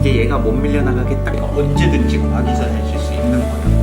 이게 얘가 못 밀려나가겠다. 언제든지 과기사 해줄 수 있는 거예요.